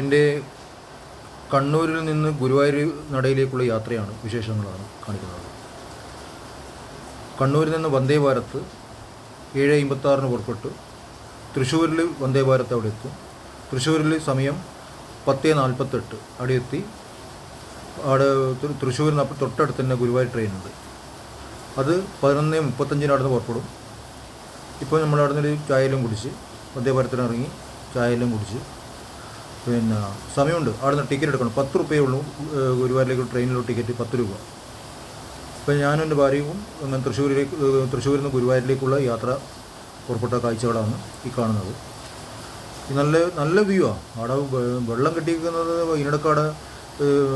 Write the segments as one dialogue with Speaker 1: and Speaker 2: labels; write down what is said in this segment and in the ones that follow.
Speaker 1: എന്റെ കണ്ണൂരിൽ നിന്ന് ഗുരുവായൂർ നടയിലേക്കുള്ള യാത്രയാണ് വിശേഷങ്ങളാണ് കാണിക്കുന്നത്. കണ്ണൂരിൽ നിന്ന് വന്ദേ ഭാരത് ഏഴ് അമ്പത്താറിന് പുറപ്പെട്ട്. തൃശ്ശൂരിൽ വന്ദേ ഭാരത് അവിടെ എത്തും. തൃശ്ശൂരിൽ സമയം പത്ത് നാൽപ്പത്തെട്ട്. അവിടെ എത്തി. അവിടെ തൃശ്ശൂരിൽ അപ്പം തൊട്ടടുത്ത് തന്നെ ഗുരുവായൂർ ട്രെയിനുണ്ട് അത് പതിനൊന്ന് മുപ്പത്തഞ്ചിന് അവിടെ നിന്ന് പുറപ്പെടും. ഇപ്പോൾ നമ്മൾ അവിടെ നിന്ന് ചായയിലും കുടിച്ച് വന്ദേ ഭാരത്തിന് ഇറങ്ങി ചായയെല്ലാം കുടിച്ച് പിന്നെ സമയമുണ്ട്. അവിടെ നിന്ന് ടിക്കറ്റ് എടുക്കണം. പത്ത് റുപ്യേ ഉള്ളൂ. ഗുരുവായൂരിലേക്ക് ട്രെയിനിലുള്ള ടിക്കറ്റ് പത്ത് രൂപ. ഇപ്പം ഞാനും എന്റെ ഭാര്യയും അങ്ങനെ തൃശ്ശൂരിലേക്ക് തൃശ്ശൂരിൽ നിന്ന് ഗുരുവായൂരിലേക്കുള്ള യാത്ര പുറപ്പെട്ട കാഴ്ചകളാണ് ഈ കാണുന്നത്. നല്ല നല്ല വ്യൂ ആണ് അവിടെ വെള്ളം കെട്ടിയിരിക്കുന്നത് ഇതിനിടക്കാട്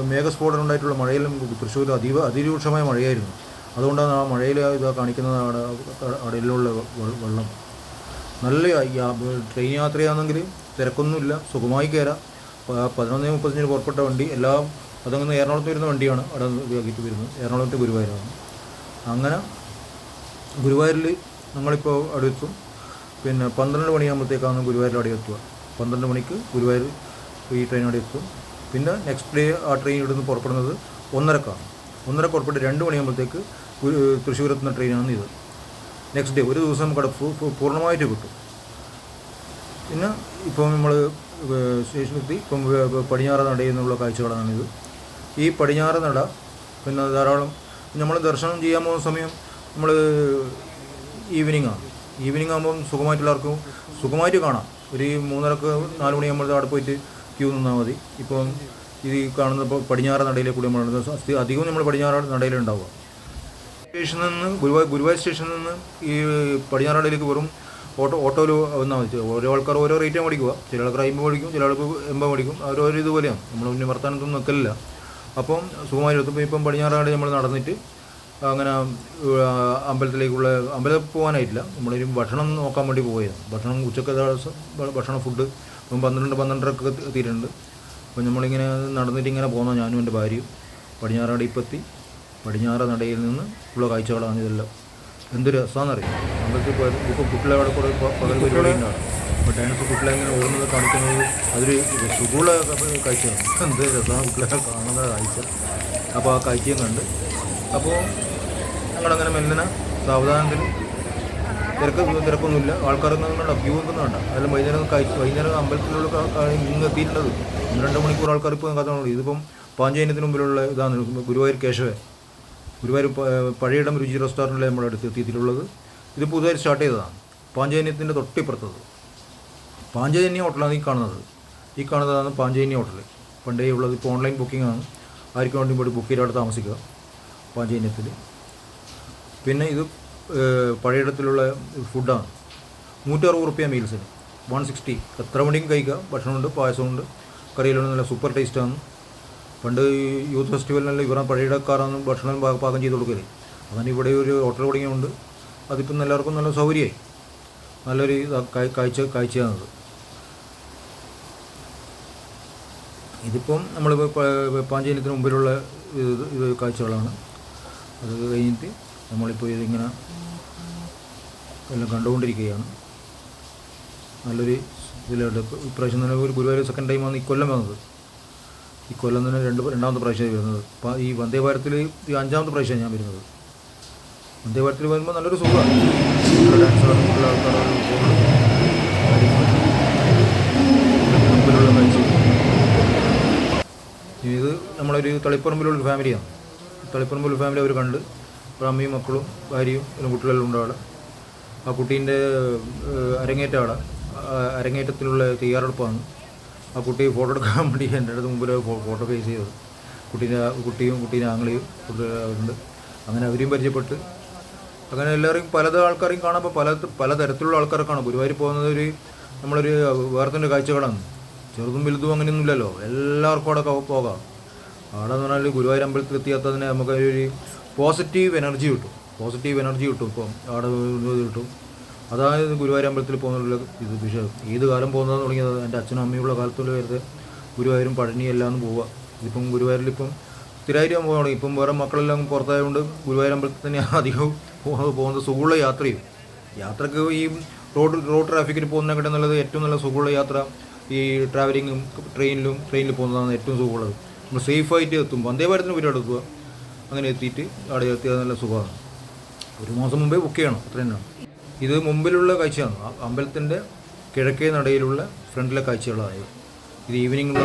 Speaker 1: മേഘസ്ഫോടനം ഉണ്ടായിട്ടുള്ള മഴയിലും തൃശ്ശൂരിൽ അതീവ അതിരൂക്ഷമായ മഴയായിരുന്നു. അതുകൊണ്ടാണ് ആ മഴയിൽ ഇത് കാണിക്കുന്നത് അവിടെ വെ- വെള്ളം. നല്ല ട്രെയിൻ യാത്രയാണെങ്കിൽ തിരക്കൊന്നുമില്ല. സുഖമായി കയറാം. പതിനൊന്ന് മുപ്പത്തഞ്ചിന് പുറപ്പെട്ട വണ്ടി. എല്ലാം അതങ്ങനെ എറണാകുളത്ത് വരുന്ന വണ്ടിയാണ് അവിടെ ഉപയോഗിച്ച് വരുന്നത്. എറണാകുളത്ത് ഗുരുവായൂരാണ്. അങ്ങനെ ഗുരുവായൂരിൽ നമ്മളിപ്പോൾ അവിടെ എത്തും പിന്നെ പന്ത്രണ്ട് മണിയാകുമ്പോഴത്തേക്കാണ് ഗുരുവായൂരിൽ അവിടെ എത്തുക. പന്ത്രണ്ട് മണിക്ക് ഗുരുവായൂർ ഈ ട്രെയിൻ അവിടെ എത്തും. പിന്നെ നെക്സ്റ്റ് ഡേ ആ ട്രെയിൻ ഇവിടുന്ന് പുറപ്പെടുന്നത് ഒന്നരക്കാണ്. ഒന്നര പുറപ്പെട്ട് രണ്ട് മണിയാകുമ്പോഴത്തേക്ക് തൃശ്ശൂർ എത്തുന്ന ട്രെയിനാണ് ഇത് നെക്സ്റ്റ് ഡേ ഒരു ദിവസം ഫു- പൂർണമായിട്ട് കിട്ടും. പിന്നെ ഇപ്പോൾ നമ്മൾ സ്റ്റേഷനിലെത്തി ഇപ്പം പടിഞ്ഞാറ് നടയിൽ നിന്നുള്ള കാഴ്ചകളാണിത്. ഈ പടിഞ്ഞാറ് നട പിന്നെ ധാരാളം നമ്മൾ ദർശനം ചെയ്യാൻ പോകുന്ന സമയം നമ്മൾ ഈവനിങ് ആണ്. ഈവനിങ് ആകുമ്പം സുഖമായിട്ടുള്ളവർക്കും സുഖമായിട്ട് കാണാം. ഒരു മൂന്നരക്ക് നാല് നമ്മൾ അവിടെ പോയിട്ട് ക്യൂ നിന്നാൽ മതി. ഇപ്പം ഇത് കാണുന്ന പടിഞ്ഞാറ് നടയിലെ കൂടി നമ്മൾ അധികവും നമ്മൾ പടിഞ്ഞാറ് നടയിലുണ്ടാവുക. സ്റ്റേഷനിൽ നിന്ന് ഗുരുവായൂർ ഗുരുവായൂർ സ്റ്റേഷനിൽ നിന്ന് ഈ പടിഞ്ഞാറടയിലേക്ക് വെറും ഓട്ടോ ഓട്ടോയിൽ വന്നാൽ മതി. ഓരോ ആൾക്കാർ ഓരോ റേറ്റ് മേടിക്കുക ചില ആൾക്കാർ അമ്പത് മേടിക്കും ചില ആൾക്ക് എൺപത് മേടിക്കും ഓരോ ഇതുപോലെയാണ്. നമ്മൾ പിന്നെ വർത്തമാനത്തൊന്നും നിൽക്കലില്ല. അപ്പം സുഖമായി എത്തുമ്പോൾ ഇപ്പം പടിഞ്ഞാറാട് നമ്മൾ നടന്നിട്ട് അങ്ങനെ അമ്പലത്തിലേക്കുള്ള അമ്പലത്തിൽ പോകാനായിട്ടില്ല. നമ്മളൊരു ഭക്ഷണം നോക്കാൻ വേണ്ടി പോയതാണ് ഭക്ഷണം ഉച്ചയ്ക്ക് ഭക്ഷണം ഫുഡ് ഇപ്പം പന്ത്രണ്ട് പന്ത്രണ്ടരക്ക് എത്തിയിട്ടുണ്ട് അപ്പം നമ്മളിങ്ങനെ നടന്നിട്ട് ഇങ്ങനെ പോകുന്ന ഞാനും എന്റെ ഭാര്യയും. പടിഞ്ഞാറാട് ഇപ്പം എത്തി പടിഞ്ഞാറ് നടയിൽ നിന്ന് ഉള്ള കാഴ്ചകളാണ് ഇതെല്ലാം. എന്തൊരു രസമാണെന്നറിയാം? അമ്പലത്തിൽ പോയത്. ഇപ്പോൾ കുട്ടികളെ അവിടെ കൂടെ പകൽ പരിപാടി ഉണ്ടാവും അപ്പോൾ ഡാൻസ് കുട്ടികളെ ഇങ്ങനെ ഓടുന്നത് കാണിക്കുന്നത് അതൊരു സുഖമുള്ള കാഴ്ചയാണ്. എന്ത് രസമാണ് കുട്ടികളെ കാണുന്ന കാഴ്ച. അപ്പോൾ ആ കാഴ്ചയും കണ്ട്. അപ്പോൾ ഞങ്ങളങ്ങനെ മെല്ലനെ സാവധാനത്തിൽ തിരക്ക് തിരക്കൊന്നുമില്ല. ആൾക്കാരൊന്നും കണ്ട ക്യൂ വേണ്ട. അതെല്ലാം വൈകുന്നേരം വൈകുന്നേരം അമ്പലത്തിലുള്ള ഇന്ന് എത്തിയിട്ടുള്ളത് ഒന്ന് രണ്ട് മണിക്കൂർ ആൾക്കാർ ഇപ്പോൾ കഥകളുണ്ട് ഇതിപ്പം പാഞ്ചജന്യത്തിന് മുമ്പിലുള്ള ഇതാണ് ഗുരുവായൂർ കേശവ ഗുരുവായൂർ പഴയ പഴയിടം രുചി റെസ്റ്റോറന്റിലെ നമ്മുടെ അടുത്ത് എത്തിയിട്ടുള്ളത്. ഇത് പുതുതായി സ്റ്റാർട്ട് ചെയ്തതാണ്. പാഞ്ചജന്യത്തിന്റെ തൊട്ടിപ്പുറത്തത്. പാഞ്ചജന്യ ഹോട്ടലാണ് ഈ കാണുന്നത്. ഈ കാണുന്നതാണ് പാഞ്ചജന്യ ഹോട്ടൽ പണ്ടേ ഉള്ളത് ഇപ്പോൾ ഓൺലൈൻ ബുക്കിംഗ് ആണ് ആർക്കും വേണ്ടി പോയി ബുക്ക് ചെയ്ത് അവിടെ താമസിക്കുക പാഞ്ചജന്യത്തിൽ പിന്നെ ഇത് പഴയയിടത്തിലുള്ള ഫുഡാണ്. നൂറ്ററുപത് റുപ്യ മീൽസിന്. One sixty. എത്ര മണിക്കും കഴിക്കാം ഭക്ഷണമുണ്ട് പായസമുണ്ട് കറിയിലുണ്ട് നല്ല സൂപ്പർ ടേസ്റ്റാണ്. പണ്ട് യൂത്ത് ഫെസ്റ്റിവലിനെല്ലാം ഇവരെ പഴയിടക്കാരാണ് ഭക്ഷണം പാകം ചെയ്ത് കൊടുക്കൽ. അങ്ങനെ ഇവിടെ ഒരു ഹോട്ടൽ തുടങ്ങിയുണ്ട് അതിപ്പം എല്ലാവർക്കും നല്ല സൗകര്യമായി. നല്ലൊരു കാഴ്ച കാഴ്ചയാണത്. ഇതിപ്പം നമ്മൾ പാഞ്ചജന്യത്തിന് മുമ്പിലുള്ള ഇത് കാഴ്ചകളാണ്. അത് കഴിഞ്ഞിട്ട് നമ്മളിപ്പോൾ ഇതിങ്ങനെ എല്ലാം കണ്ടുകൊണ്ടിരിക്കുകയാണ്. നല്ലൊരു ഇതിലോട്ട് ഇപ്രാവശ്യം തന്നെ ഒരു ഗുരുവായൂർ സെക്കൻഡ് ടൈമാണ് ഈ കൊല്ലം വന്നത്. ഈ കൊല്ലം തന്നെ രണ്ട് രണ്ടാമത്തെ പ്രാവശ്യമായി വരുന്നത്. ഈ വന്ദേ ഭാരത്തിൽ ഈ അഞ്ചാമത്തെ പ്രാവശ്യമാണ് ഞാൻ വരുന്നത്. ഭാരത്തിൽ വരുമ്പോൾ നല്ലൊരു സുഖമാണ്. ഡാൻസ് കളിക്കുന്ന ആൾക്കാർ മുമ്പിലുള്ള ഇത് നമ്മളൊരു തളിപ്പറമ്പിലുള്ള ഫാമിലിയാണ് തളിപ്പറമ്പിലുള്ള ഫാമിലി അവർ കണ്ട്. അപ്പോൾ അമ്മയും മക്കളും ഭാര്യയും പിന്നെ കുട്ടികളെല്ലാം ഉണ്ട് അവിടെ ആ കുട്ടീന്റെ അരങ്ങേറ്റം അവിടെ അരങ്ങേറ്റത്തിനുള്ള തയ്യാറെടുപ്പാണ്. ആ കുട്ടി ഫോട്ടോ എടുക്കാൻ വേണ്ടി എന്റെ അടുത്ത് മുമ്പിൽ ഫോട്ടോ ഫേസ് ചെയ്തത്. കുട്ടീന്റെ കുട്ടിയും കുട്ടീന്റെ ആംഗ്ലിയും ഉണ്ട്. അങ്ങനെ അവരെയും പരിചയപ്പെട്ട് അങ്ങനെ എല്ലാവരെയും പല ആൾക്കാരെയും കാണുമ്പോൾ പല പലതരത്തിലുള്ള ആൾക്കാരെ കാണും ഗുരുവായൂർ പോകുന്നത് ഒരു നമ്മളൊരു വേറത്തിന്റെ കാഴ്ചകളാണ്. ചെറുതും വലുതും അങ്ങനെയൊന്നുമില്ലല്ലോ. എല്ലാവർക്കും അവിടെ പോകാം. അവിടെ എന്ന് പറഞ്ഞാൽ ഗുരുവായൂർ അമ്പലത്തിൽ എത്തിയാത്തതിന് നമുക്ക് ഒരു പോസിറ്റീവ് എനർജി കിട്ടും. പോസിറ്റീവ് എനർജി കിട്ടും. ഇപ്പം അവിടെ കിട്ടും. അതായത് ഗുരുവായൂർ അമ്പലത്തിൽ പോകുന്നുള്ള ഇത് വിഷയം ഏത് കാലം പോകുന്നതെന്ന് തുടങ്ങിയത് എന്റെ അച്ഛനും അമ്മയുള്ള കാലത്തുള്ള വരുന്നത് ഗുരുവായൂരും പഴനി എല്ലാം ഒന്ന് പോവുക. ഇതിപ്പം ഗുരുവായൂരിലിപ്പം സ്ഥിരമായിട്ട് പോകണം ഇപ്പം വേറെ മക്കളെല്ലാം പുറത്തായതുകൊണ്ട് ഗുരുവായൂർ അമ്പലത്തിൽ തന്നെ അധികവും പോകുന്നത് സുഖമുള്ള യാത്രയും. യാത്രയ്ക്ക് ഈ റോഡ് റോഡ് ട്രാഫിക്കിൽ പോകുന്നതിനെക്കാട്ടും നല്ലത് ഏറ്റവും നല്ല സുഖമുള്ള യാത്ര ഈ ട്രാവലിങ്ങും ട്രെയിനിലും ട്രെയിനിൽ പോകുന്നതാണ് ഏറ്റവും സുഖമുള്ളത് നമ്മൾ സേഫായിട്ട് എത്തും വന്ദേ ഭാരതിന് പരിപാടി എത്തുക അങ്ങനെ എത്തിയിട്ട് അവിടെ എത്തിയത് നല്ല സുഖമാണ്. ഒരു മാസം മുമ്പേ ബുക്ക് ചെയ്യണം അത്ര തന്നെയാണ് ഇത് മുമ്പിലുള്ള കാഴ്ചയാണ്. അമ്പലത്തിന്റെ കിഴക്കേ നടയിലുള്ള ഫ്രണ്ടിലെ കാഴ്ചകളായത്. ഇത്. ഈവനിങ്ങുള്ള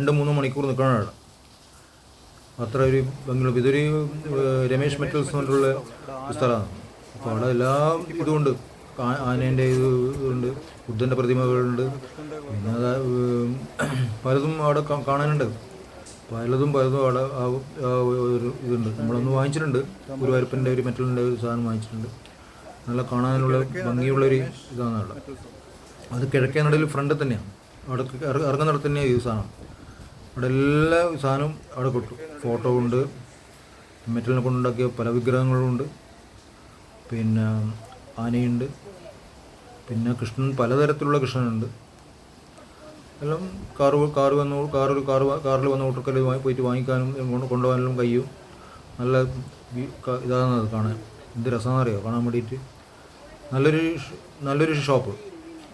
Speaker 1: രണ്ട് മൂന്ന് മണിക്കൂർ നിൽക്കണം അത്ര ഒരു ഭംഗിയുള്ള ഇതൊരു രമേശ് മെറ്റൽസ് പറഞ്ഞിട്ടുള്ള സ്ഥലമാണ്. അപ്പോൾ അവിടെ എല്ലാ ഇതുമുണ്ട്. കാ- ആനേന്റെ ഇത് ഉണ്ട് ബുദ്ധന്റെ പ്രതിമകളുണ്ട്. പിന്നെ പലതും അവിടെ കാണാനുണ്ട്. പലതും പലതും അവിടെ ഒരു ഇതുണ്ട്. നമ്മളൊന്ന് വാങ്ങിച്ചിട്ടുണ്ട്. ഗുരുവായൂരപ്പന്റെ ഒരു മെറ്റലിന്റെ ഒരു സാധനം വാങ്ങിച്ചിട്ടുണ്ട്. നല്ല കാണാനുള്ള ഭംഗിയുള്ളൊരു ഇതാണ് അവിടെ അത് കിഴക്കേ നടയിൽ ഫ്രണ്ട് തന്നെയാണ്. അവിടെ ഇറ- ഇറങ്ങുന്നിടത്ത് തന്നെയാണ് ഈ സാധനം. അവിടെ എല്ലാ സാധനവും അവിടെ കിട്ടും ഫോട്ടോ ഉണ്ട്. മെറ്റലിനെ കൊണ്ടുണ്ടാക്കിയ പല വിഗ്രഹങ്ങളുണ്ട് പിന്നെ ആനയുണ്ട്. പിന്നെ കൃഷ്ണൻ പലതരത്തിലുള്ള കൃഷ്ണനുണ്ട്. എല്ലാം കാറ് കാറ് വന്ന് കാറ് കാറ് കാറിൽ വന്ന ഓട്ടോക്കൽ പോയിട്ട് വാങ്ങിക്കാനും കൊണ്ട് കൊണ്ടുപോകാനും കഴിയും. നല്ല ഇതാണ് അത് കാണാൻ. എന്ത് രസമാണെന്ന് അറിയാം? കാണാൻ വേണ്ടിയിട്ട്. നല്ലൊരു നല്ലൊരു ഷോപ്പ്.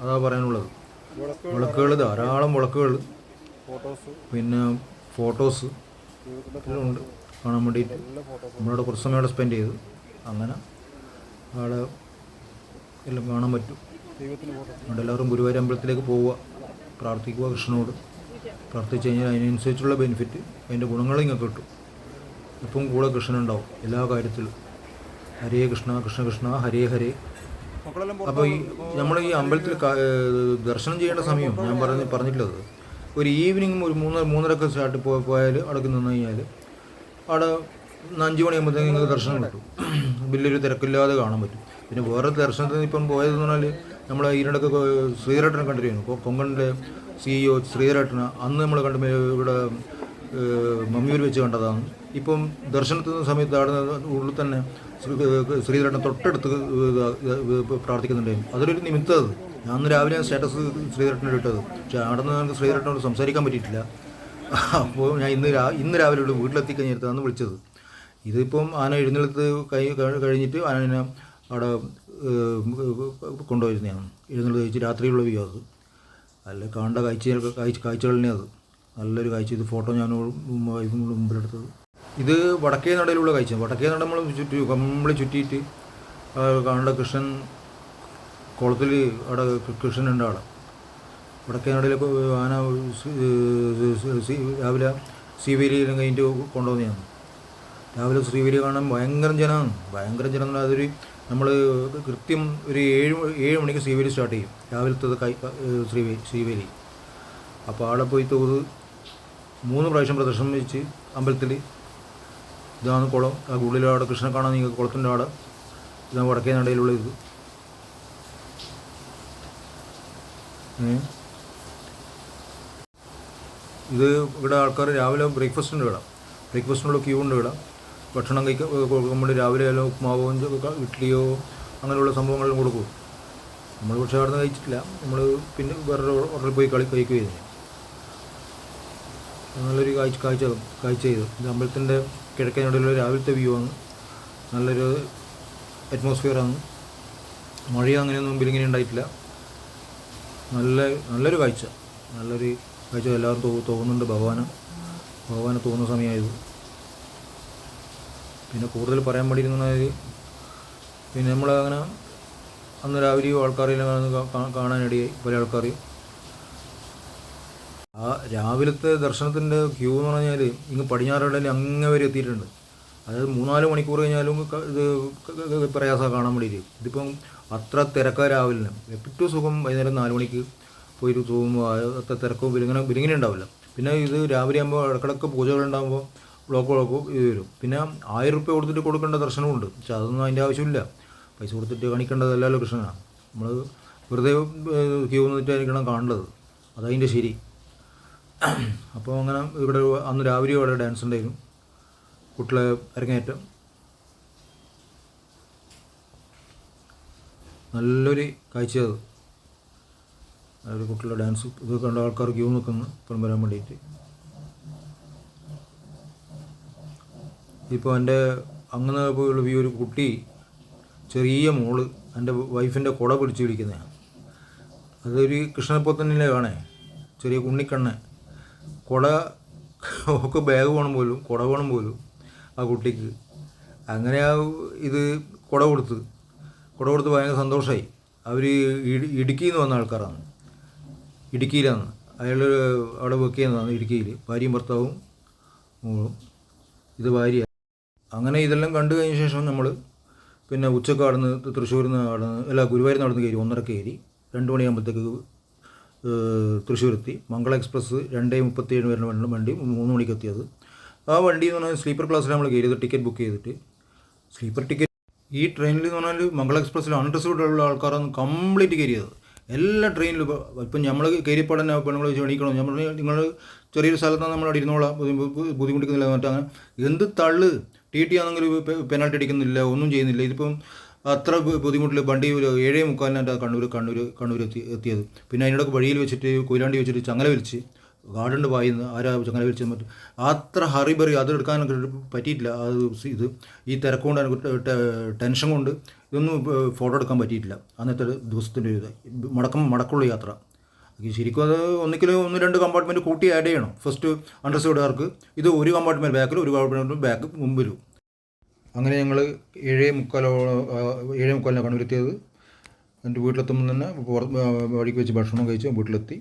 Speaker 1: അതാ പറയാനുള്ളത്. വിളക്കുകൾ ധാരാളം വിളക്കുകൾ. പിന്നെ ഫോട്ടോസ് ഉണ്ട് കാണാൻ വേണ്ടിയിട്ട്. നമ്മളവിടെ കുറച്ച് സമയം അവിടെ സ്പെൻഡ് ചെയ്തു. അങ്ങനെ അവിടെ എല്ലാം കാണാൻ പറ്റും. എല്ലാവരും ഗുരുവായൂർ അമ്പലത്തിലേക്ക് പോവുക. പ്രാർത്ഥിക്കുക കൃഷ്ണനോട്. പ്രാർത്ഥിച്ചു കഴിഞ്ഞാൽ അതിനനുസരിച്ചുള്ള ബെനിഫിറ്റ് അതിന്റെ ഗുണങ്ങൾ ഇങ്ങനെ കിട്ടും. ഇപ്പം കൂടെ കൃഷ്ണൻ ഉണ്ടാവും എല്ലാ കാര്യത്തിലും. ഹരേ കൃഷ്ണ കൃഷ്ണ കൃഷ്ണ ഹരേ ഹരേ. അപ്പോൾ ഈ നമ്മൾ ഈ അമ്പലത്തിൽ ദർശനം ചെയ്യേണ്ട സമയം ഞാൻ പറഞ്ഞ് പറഞ്ഞിട്ടുള്ളത് ഒരു ഈവനിങ് ഒരു മൂന്നര മൂന്നരക്ക് സ്റ്റാർട്ട് പോയി പോയാൽ അടക്കി നിന്ന് കഴിഞ്ഞാൽ അവിടെ അഞ്ച് മണിയാകുമ്പോഴത്തേക്ക് നിങ്ങൾക്ക് ദർശനം കിട്ടും. വലിയൊരു തിരക്കില്ലാതെ കാണാൻ പറ്റും. പിന്നെ വേറെ ദർശനത്തിന് ഇപ്പം പോയതെന്ന് പറഞ്ഞാൽ നമ്മൾ ഈരണ്ടൊക്കെ ശ്രീരട്ടനെ കണ്ടിരുന്നു. കൊങ്കണിലെ സിഇഒ ശ്രീരട്ടന അന്ന് നമ്മൾ കണ്ട ഇവിടെ മമ്മിയൂർ വെച്ച് കണ്ടതാണ്. ഇപ്പം ദർശനത്തിന് സമയത്ത് അവിടെ ഉള്ളിൽ തന്നെ ശ്രീ- ശ്രീധരേട്ടൻ തൊട്ടടുത്ത് പ്രാർത്ഥിക്കുന്നുണ്ടായിരുന്നു. അതൊരു നിമിത്തം അത്. ഞാൻ രാവിലെ സ്റ്റാറ്റസ് ശ്രീധരട്ടനോട് ഇട്ടത്. പക്ഷേ അവിടെ നിന്ന് നമുക്ക് ശ്രീധരട്ടനോട് സംസാരിക്കാൻ പറ്റിയിട്ടില്ല. അപ്പോൾ ഞാൻ ഇന്ന് രാ ഇന്ന് രാവിലെ ഇവിടെ വീട്ടിലെത്തി കഴിഞ്ഞിട്ടാണ് വിളിച്ചത്. ഇതിപ്പം ആന എഴുന്നള്ളത്ത് കൈ കഴി- കഴിഞ്ഞിട്ട് ആനനെ അവിടെ കൊണ്ടുപോയിരുന്നതാണ്. എഴുന്നള്ളത് കഴിച്ച് രാത്രിയുള്ള വ്യൂ അത് അല്ല കാണേണ്ട കാഴ്ച കാഴ്ച കാഴ്ചകൾ തന്നെ അത്. നല്ലൊരു കാഴ്ച. ഇത് ഫോട്ടോ ഞാൻ വൈഫും മുമ്പിലെടുത്തത്. ഇത് വടക്കേ നടയിലുള്ള കാഴ്ച വടക്കേ നട നമ്മൾ ചുറ്റി നമ്മൾ ചുറ്റിയിട്ട് കാണേണ്ട കൃഷ്ണൻ കുളത്തിൽ അവിടെ കൃഷ്ണനുണ്ട് അവിടെ. വടക്കേനാടിലൊക്കെ ആന രാവിലെ ശ്രീവേലിയിലും കഴിഞ്ഞിട്ട് ഞാൻ രാവിലെ ശ്രീവേലി കാണാൻ ഭയങ്കര ജനമാണ്. ഭയങ്കര ജനം അതൊരു നമ്മൾ കൃത്യം ഒരു ഏഴ് ഏഴ് മണിക്ക് ശ്രീവേലി സ്റ്റാർട്ട് ചെയ്യും. രാവിലത്തത് കൈ ശ്രീവേലി ശ്രീവേലി. അപ്പോൾ അവിടെ പോയി തോത് മൂന്ന് പ്രാവശ്യം പ്രദർശനം വെച്ച് അമ്പലത്തിൽ. ഇതാണ് കുളം. ആ ഉള്ളിൽ അവിടെ കൃഷ്ണനെ കാണാൻ നിങ്ങൾക്ക് കുളത്തിന്റെ അവിടെ. ഇതാണ് വടക്കേ നടയിലുള്ള ഇത്. ഇത് ഇവിടെ ആൾക്കാർ രാവിലെ ബ്രേക്ക്ഫാസ്റ്റ് ഉണ്ട് ഇവിടെ. ബ്രേക്ക്ഫാസ്റ്റിനുള്ള ക്യൂ ഉണ്ട് വിടാം ഭക്ഷണം കഴിക്കാൻ നമ്മൾ രാവിലെ എല്ലാം ഉപ്മാവോ ഇഡ്ഡലിയോ അങ്ങനെയുള്ള സംഭവങ്ങളും കൊടുക്കും. നമ്മൾ പക്ഷേ അവിടെ നിന്ന് കഴിച്ചിട്ടില്ല. നമ്മൾ പിന്നെ വേറൊരു ഹോട്ടലിൽ പോയി കളി കഴിക്കുകയായിരുന്നു നല്ലൊരു കാഴ്ച കാഴ്ച കാഴ്ച ചെയ്തു. ഇത് അമ്പലത്തിന്റെ കിഴക്കനോടുള്ള രാവിലത്തെ വ്യൂ ആണ്. നല്ലൊരു അറ്റ്മോസ്ഫിയറാണ് മഴയോ അങ്ങനെയൊന്നും മുമ്പിൽ ഇങ്ങനെ ഉണ്ടായിട്ടില്ല. നല്ല നല്ലൊരു കാഴ്ച. നല്ലൊരു കാഴ്ച എല്ലാവരും തോന്നുന്നുണ്ട് ഭഗവാന്. ഭഗവാന് തോന്നുന്ന സമയമായത്. പിന്നെ കൂടുതൽ പറയാൻ വേണ്ടിയിരുന്നത് പിന്നെ നമ്മൾ അങ്ങനെ അന്ന് രാവിലെയും ആൾക്കാരെല്ലാം കാണാനിടയായി പല ആൾക്കാരെയും ആ രാവിലത്തെ ദർശനത്തിന്റെ ക്യൂ എന്ന് പറഞ്ഞാൽ ഇങ്ങ് പടിഞ്ഞാറടയിൽ അങ്ങ് വരെ എത്തിയിട്ടുണ്ട്. അതായത് മൂന്നാൽ മണിക്കൂർ കഴിഞ്ഞാലും ഇത് ക- കാണാൻ വേണ്ടിയിട്ട്. ഇതിപ്പം അത്ര തിരക്കാ രാവിലെ. ഏറ്റവും സുഖം? വൈകുന്നേരം നാല് മണിക്ക് പോയി തൂങ്ങുമ്പോൾ അത്ര തിരക്കും വിരുങ്ങനെ വിരുങ്ങനെ ഉണ്ടാവില്ല. പിന്നെ ഇത് രാവിലെ ആകുമ്പോൾ ഇടക്കിടക്ക് പൂജകളുണ്ടാകുമ്പോൾ ബ്ലോക്ക് ബ്ലോക്ക് ഇത് വരും. പിന്നെ ആയിരം റുപ്യ കൊടുത്തിട്ട് കൊടുക്കേണ്ട ദർശനമുണ്ട്. പക്ഷെ അതൊന്നും അതിന്റെ ആവശ്യമില്ല. പൈസ കൊടുത്തിട്ട് കാണിക്കേണ്ടതല്ലല്ലോ കൃഷ്ണനാണ് നമ്മൾ വെറുതെ ക്യൂ നിന്നിട്ടായിരിക്കണം കാണേണ്ടത് അതതിന്റെ ശരി. അപ്പോൾ അങ്ങനെ ഇവിടെ അന്ന് രാവിലെ ഇവിടെ ഡാൻസ് ഉണ്ടായിരുന്നു. കുട്ടികളെ അരങ്ങേറ്റം. നല്ലൊരു കാഴ്ചയത് ഒരു കുട്ടികളുടെ ഡാൻസ് ഇത് കണ്ട ആൾക്കാർ ക്യൂ നിൽക്കുന്നു ഇപ്പം വരാൻ വേണ്ടിയിട്ട്. ഇപ്പോൾ എന്റെ അങ്ങനെ പോയുള്ള ഈ ഒരു കുട്ടി ചെറിയ മോൾ എന്റെ വൈഫിന്റെ കുട പിടിച്ച് പിടിക്കുന്നതാണ് അതൊരു കൃഷ്ണപ്പൊത്തനിലെ കാണേ? ചെറിയ കുണ്ണിക്കണ്ണ് കുട ഒക്കെ ബാഗ് വേണം പോലും കുട വേണം പോലും ആ കുട്ടിക്ക്. അങ്ങനെ ആ ഇത് കുട കൊടുത്ത്. കുട കൊടുത്ത് ഭയങ്കര സന്തോഷമായി അവർ ഇടുക്കിയിൽ നിന്ന് വന്ന ആൾക്കാരാണ്. ഇടുക്കിയിലാണ്. അയാൾ അവിടെ വർക്ക് ചെയ്യുന്നതാണ് ഇടുക്കിയിൽ ഭാര്യയും ഭർത്താവും മോളും. ഇത് ഭാര്യ. അങ്ങനെ ഇതെല്ലാം കണ്ടു കഴിഞ്ഞ ശേഷം നമ്മൾ പിന്നെ ഉച്ചയ്ക്ക് അവിടുന്ന് തൃശ്ശൂരിൽ നിന്ന് അവിടുന്ന് അല്ല ഗുരുവായൂരിൽ നിന്ന് അവിടുന്ന് കയറി ഒന്നര കയറി രണ്ട് മണിയാകുമ്പോഴത്തേക്ക് തൃശ്ശൂരെത്തി. മംഗള എക്സ്പ്രസ് രണ്ടേ മുപ്പത്തിയേഴ് വരുന്ന വണ്ടി വണ്ടി മൂന്ന് മണിക്ക് എത്തിയത്. ആ വണ്ടി എന്ന് പറഞ്ഞാൽ സ്ലീപ്പർ ക്ലാസ്സിൽ നമ്മൾ കയറിയത് ടിക്കറ്റ് ബുക്ക് ചെയ്തിട്ട്. സ്ലീപ്പർ ടിക്കറ്റ് ഈ ട്രെയിനിൽ എന്ന് പറഞ്ഞാൽ മംഗള എക്സ്പ്രസ്സിൽ അൺറിസർവ്ഡ് ഉള്ള ആൾക്കാരൊന്നും കംപ്ലീറ്റ് കയറിയത്. എല്ലാ ട്രെയിനിലും ഇപ്പം നമ്മൾ കയറിപ്പാടന്നെ പെണ്ണുങ്ങൾ വെച്ച് എണീക്കണം. നമ്മൾ നിങ്ങൾ ചെറിയൊരു സ്ഥലത്താണ് നമ്മൾ അവിടെ ഇരുന്നോളാം ബുദ്ധിമുട്ടിക്കുന്നില്ല എന്നിട്ട് അങ്ങനെ എന്ത് തള്ള്? ടി ടി ആണെങ്കിൽ പെനാൾട്ടി അടിക്കുന്നില്ല ഒന്നും ചെയ്യുന്നില്ല. ഇതിപ്പം അത്ര ബുദ്ധിമുട്ടിൽ വണ്ടി ഏഴേ മുക്കാലിനായിട്ട് കണ്ണൂർ കണ്ണൂർ കണ്ണൂർ എത്തി എത്തിയത്. പിന്നെ അതിനിടയ്ക്ക് വഴിയിൽ വെച്ചിട്ട് കൊയിലാണ്ടി വെച്ചിട്ട് ചങ്ങല വലിച്ച് ഗാർഡന്റെ വായിന്ന് ആരാ ചങ്ങല വലിച്ചത് മറ്റും അത്ര ഹറിബറി അത് എടുക്കാനൊക്കെ പറ്റിയിട്ടില്ല. അത് ഇത് ഈ തിരക്കൊണ്ട് ടെൻഷൻ കൊണ്ട് ഇതൊന്നും ഫോട്ടോ എടുക്കാൻ പറ്റിയിട്ടില്ല. അന്നത്തെ ദിവസത്തിന്റെ ഇത്. മടക്കം മടക്കുള്ള യാത്ര. ശരിക്കും അത് ഒന്നിക്കൽ ഒന്ന് രണ്ട് കമ്പാർട്ട്മെന്റ് കൂട്ടി ആഡ് ചെയ്യണം. ഫസ്റ്റ് അണ്ടർസൈഡുകാർക്ക് ഇത് ഒരു കമ്പാർട്ട്മെന്റ് ബാക്കിൽ ഒരു കമ്പാർട്ട്മെന്റ് ബാക്ക് മുമ്പിലും അങ്ങനെ ഞങ്ങൾ ഏഴേ മുക്കാലോളം ഏഴേ മുക്കാലിനാണ് കണ്ണൂരെത്തിയത്. എന്റെ വീട്ടിലെത്തുമ്പോൾ തന്നെ വഴിക്ക് വെച്ച് ഭക്ഷണം കഴിച്ച് വീട്ടിലെത്തി.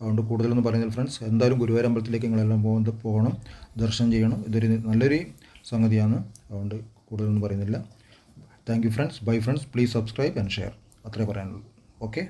Speaker 1: അതുകൊണ്ട് കൂടുതലൊന്നും പറയുന്നില്ല ഫ്രണ്ട്സ് എന്തായാലും ഗുരുവായൂർ അമ്പലത്തിലേക്ക് നിങ്ങളെല്ലാം പോകുന്നത് പോകണം. ദർശനം ചെയ്യണം. ഇതൊരു നല്ലൊരു സംഗതിയാണ്. അതുകൊണ്ട് കൂടുതലൊന്നും പറയുന്നില്ല. Thank you friends bye friends please subscribe and share അത്രേ പറയാനുള്ളൂ. ഓക്കെ